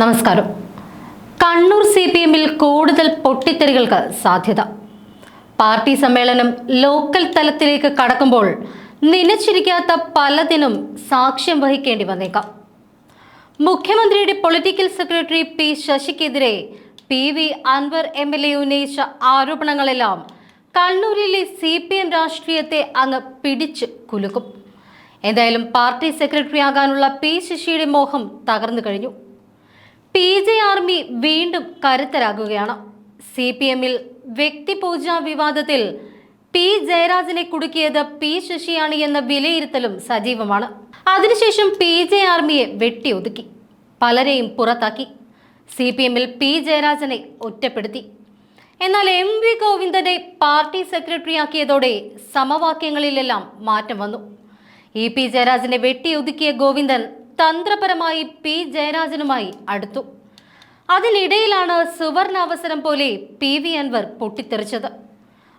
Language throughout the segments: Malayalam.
നമസ്കാരം. കണ്ണൂർ സി പി എമ്മിൽ കൂടുതൽ പൊട്ടിത്തെറികൾക്ക് സാധ്യത. പാർട്ടി സമ്മേളനം ലോക്കൽ തലത്തിലേക്ക് കടക്കുമ്പോൾ നിലച്ചിരിക്കാത്ത പലതിനും സാക്ഷ്യം വഹിക്കേണ്ടി വന്നേക്കാം. മുഖ്യമന്ത്രിയുടെ political secretary P ശശിക്കെതിരെ P V Anvar M L A ഉന്നയിച്ച ആരോപണങ്ങളെല്ലാം കണ്ണൂരിലെ സി പി എം രാഷ്ട്രീയത്തെ അങ്ങ് പിടിച്ച് കുലുക്കും. എന്തായാലും പാർട്ടി സെക്രട്ടറി ആകാനുള്ള പി ശശിയുടെ മോഹം തകർന്നു കഴിഞ്ഞു. പി ജെ ആർമി വീണ്ടും കരുത്തരാകുകയാണ്. സി പി എമ്മിൽ വ്യക്തിപൂജ വിവാദത്തിൽ പി ജയരാജനെ കുടുക്കിയത് പി ശശിയാണ് എന്ന വിലയിരുത്തലും സജീവമാണ്. അതിനുശേഷം പി ജെ ആർമിയെ വെട്ടിയൊതുക്കി പലരെയും പുറത്താക്കി. സി പി എമ്മിൽ പി ജയരാജനെ ഒറ്റപ്പെടുത്തി. എന്നാൽ എം വി ഗോവിന്ദനെ പാർട്ടി സെക്രട്ടറിയാക്കിയതോടെ സമവാക്യങ്ങളിലെല്ലാം മാറ്റം വന്നു. ഇ പി ജയരാജനെ വെട്ടിയൊതുക്കിയ ഗോവിന്ദൻ തന്ത്രപരമായി പി ജയരാജനുമായി അടുത്തു. അതിനിടയിലാണ് സുവർണ അവസരം പോലെ പി വി അൻവർ പൊട്ടിത്തെറിച്ചത്.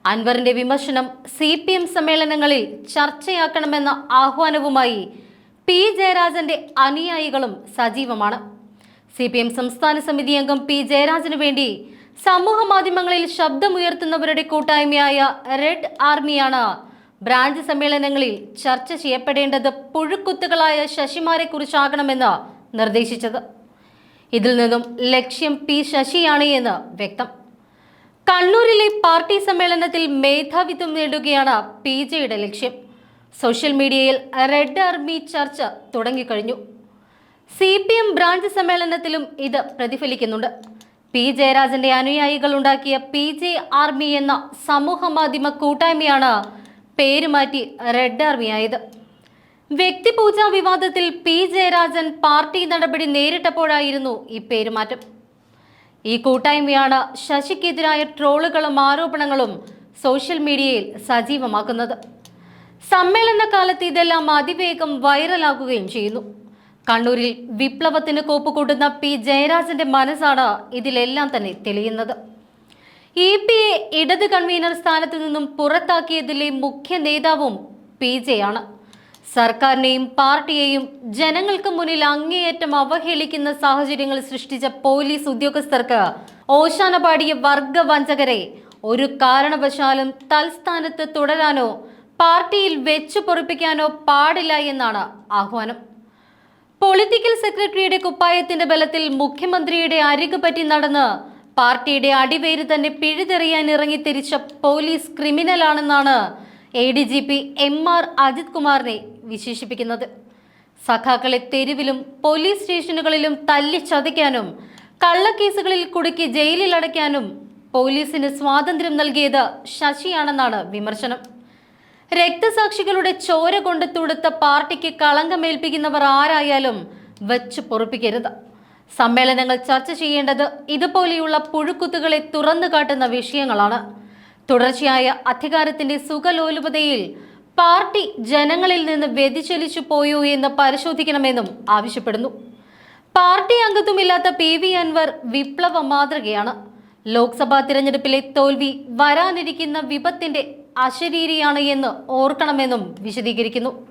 അൻവറിന്റെ വിമർശനം സി പി എം സമ്മേളനങ്ങളിൽ ചർച്ചയാക്കണമെന്ന ആഹ്വാനവുമായി പി ജയരാജന്റെ അനുയായികളും സജീവമാണ്. സി പി എം സംസ്ഥാന സമിതി അംഗം പി ജയരാജന് വേണ്ടി സമൂഹ മാധ്യമങ്ങളിൽ ശബ്ദമുയർത്തുന്നവരുടെ കൂട്ടായ്മയായ റെഡ് ആർമിയാണ് ബ്രാഞ്ച് സമ്മേളനങ്ങളിൽ ചർച്ച ചെയ്യപ്പെടേണ്ടത് പുഴുക്കുത്തുകളായ ശശിമാരെ കുറിച്ചാകണമെന്ന് നിർദ്ദേശിച്ചത്. ഇതിൽ നിന്നും ലക്ഷ്യം പി ശശിയാണ് എന്ന് വ്യക്തം. കണ്ണൂരിലെ പാർട്ടി സമ്മേളനത്തിൽ മേധാവിത്വം നേടുകയാണ് പി ജെയുടെ ലക്ഷ്യം. സോഷ്യൽ മീഡിയയിൽ റെഡ് ആർമി ചർച്ച തുടങ്ങിക്കഴിഞ്ഞു. സി പി എം ബ്രാഞ്ച് സമ്മേളനത്തിലും ഇത് പ്രതിഫലിക്കുന്നുണ്ട്. പി ജയരാജന്റെ അനുയായികൾ ഉണ്ടാക്കിയ പി ജെ ആർമി എന്ന സമൂഹ മാധ്യമ കൂട്ടായ്മയാണ് പേരുമാറ്റി റെഡ് ആർമിയായത് വ്യക്തിപൂജാ വിവാദത്തിൽ പി ജയരാജൻ പാർട്ടി നടപടി നേരിട്ടപ്പോഴായിരുന്നു ഈ പേരുമാറ്റം. ഈ കൂട്ടായ്മയാണ് ശശിക്കെതിരായ ട്രോളുകളും ആരോപണങ്ങളും സോഷ്യൽ മീഡിയയിൽ സജീവമാക്കുന്നത്. സമ്മേളന കാലത്ത് ഇതെല്ലാം അതിവേഗം വൈറലാകുകയും ചെയ്യുന്നു. കണ്ണൂരിൽ വിപ്ലവത്തിന് കോപ്പുകൂട്ടുന്ന പി ജയരാജന്റെ മനസ്സാണ് ഇതിലെല്ലാം തന്നെ തെളിയുന്നത്. ഇ പി എ ഇടത് കൺവീനർ സ്ഥാനത്ത് നിന്നും പുറത്താക്കിയതിലെ മുഖ്യ നേതാവും പി ആണ്. സർക്കാരിനെയും പാർട്ടിയെയും ജനങ്ങൾക്ക് മുന്നിൽ അങ്ങേയറ്റം അവഹേളിക്കുന്ന സാഹചര്യങ്ങൾ സൃഷ്ടിച്ച പോലീസ് ഉദ്യോഗസ്ഥർക്ക് ഓശാന പാടിയ ഒരു കാരണവശാലും തൽസ്ഥാനത്ത് തുടരാനോ പാർട്ടിയിൽ വെച്ചു പൊറിപ്പിക്കാനോ പാടില്ല എന്നാണ് ആഹ്വാനം. പൊളിറ്റിക്കൽ സെക്രട്ടറിയുടെ കുപ്പായത്തിന്റെ ബലത്തിൽ മുഖ്യമന്ത്രിയുടെ അരികു പറ്റി നടന്ന് പാർട്ടിയുടെ അടിവേര് തന്നെ പിഴുതെറിയാൻ ഇറങ്ങി തിരിച്ച police ക്രിമിനലാണെന്നാണ് A D G P M R Ajith കുമാറിനെ വിശേഷിപ്പിക്കുന്നത്. സഖാക്കളെ തെരുവിലും പോലീസ് സ്റ്റേഷനുകളിലും തല്ലി ചതയ്ക്കാനും കള്ളക്കേസുകളിൽ കുടുക്കി ജയിലിൽ അടയ്ക്കാനും പോലീസിന് സ്വാതന്ത്ര്യം നൽകിയത് ശശിയാണെന്നാണ് വിമർശനം. രക്തസാക്ഷികളുടെ ചോര കൊണ്ട് തുടുത്ത പാർട്ടിക്ക് കളങ്കമേൽപ്പിക്കുന്നവർ ആരായാലും വെച്ച് പൊറുപ്പിക്കരുത്. സമ്മേളനങ്ങൾ ചർച്ച ചെയ്യേണ്ടത് ഇതുപോലെയുള്ള പുഴുക്കുത്തുകളെ തുറന്നു കാട്ടുന്ന വിഷയങ്ങളാണ്. തുടർച്ചയായ അധികാരത്തിന്റെ സുഖലോലുപതയിൽ പാർട്ടി ജനങ്ങളിൽ നിന്ന് വ്യതിചലിച്ചു പോയോ എന്ന് പരിശോധിക്കണമെന്നും ആവശ്യപ്പെടുന്നു. പാർട്ടി അംഗത്വമില്ലാത്ത പി വി അൻവർ വിപ്ലവ മാതൃകയാണ്. ലോക്സഭാ തിരഞ്ഞെടുപ്പിലെ തോൽവി വരാനിരിക്കുന്ന വിപത്തിന്റെ അശരീരിയാണ് എന്ന് ഓർക്കണമെന്നും വിശദീകരിക്കുന്നു.